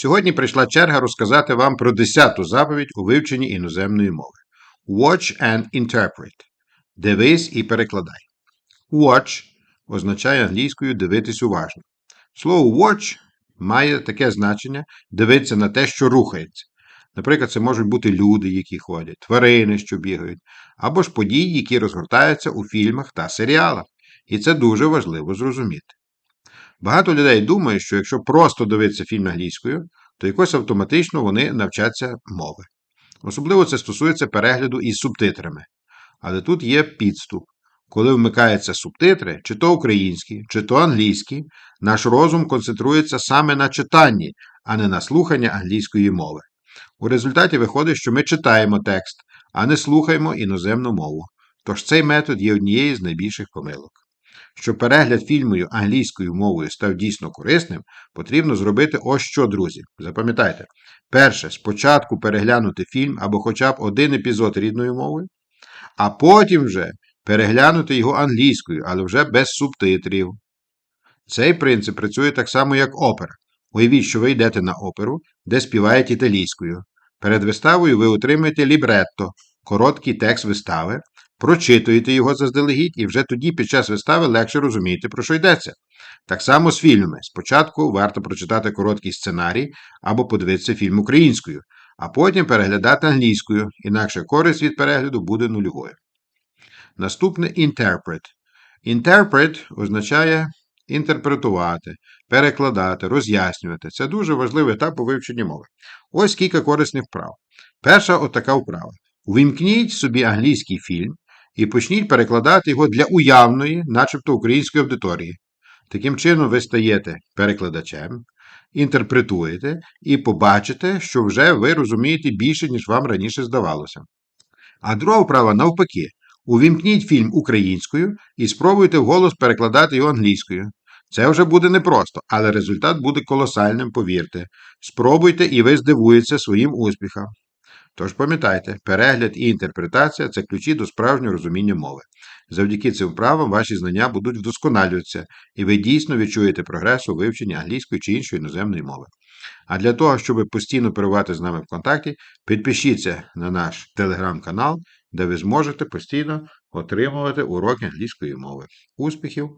Сьогодні прийшла черга розказати вам про десяту заповідь у вивченні іноземної мови. Watch and interpret. Дивись і перекладай. Watch означає англійською дивитись уважно. Слово watch має таке значення дивитися на те, що рухається. Наприклад, це можуть бути люди, які ходять, тварини, що бігають, або ж події, які розгортаються у фільмах та серіалах. І це дуже важливо зрозуміти. Багато людей думають, що якщо просто дивитися фільм англійською, то якось автоматично вони навчаться мови. Особливо це стосується перегляду із субтитрами. Але тут є підступ. Коли вмикаються субтитри, чи то українські, чи то англійські, наш розум концентрується саме на читанні, а не на слуханні англійської мови. У результаті виходить, що ми читаємо текст, а не слухаємо іноземну мову. Тож цей метод є однією з найбільших помилок. Щоб перегляд фільмою англійською мовою став дійсно корисним, потрібно зробити ось що, друзі. Запам'ятайте, перше, спочатку переглянути фільм або хоча б один епізод рідною мовою, а потім вже переглянути його англійською, але вже без субтитрів. Цей принцип працює так само, як опера. Уявіть, що ви йдете на оперу, де співають італійською. Перед виставою ви отримаєте лібретто, короткий текст вистави, прочитуєте його заздалегідь, і вже тоді під час вистави легше розумієте, про що йдеться. Так само з фільмами. Спочатку варто прочитати короткий сценарій або подивитися фільм українською, а потім переглядати англійською, інакше користь від перегляду буде нульовою. Наступне interpret. Interpret означає інтерпретувати, перекладати, роз'яснювати. Це дуже важливий етап у вивченні мови. Ось кілька корисних вправ. Перша отака вправа. Увімкніть собі англійський фільм і почніть перекладати його для уявної, начебто української аудиторії. Таким чином, ви стаєте перекладачем, інтерпретуєте і побачите, що вже ви розумієте більше, ніж вам раніше здавалося. А друга вправа навпаки. Увімкніть фільм українською і спробуйте вголос перекладати його англійською. Це вже буде непросто, але результат буде колосальним, повірте. Спробуйте і ви здивуєтеся своїм успіхам. Тож пам'ятайте, перегляд і інтерпретація це ключі до справжнього розуміння мови. Завдяки цим вправам ваші знання будуть вдосконалюватися, і ви дійсно відчуєте прогрес у вивченні англійської чи іншої іноземної мови. А для того, щоб постійно перебувати з нами в контакті, підпишіться на наш телеграм-канал, де ви зможете постійно отримувати уроки англійської мови. Успіхів!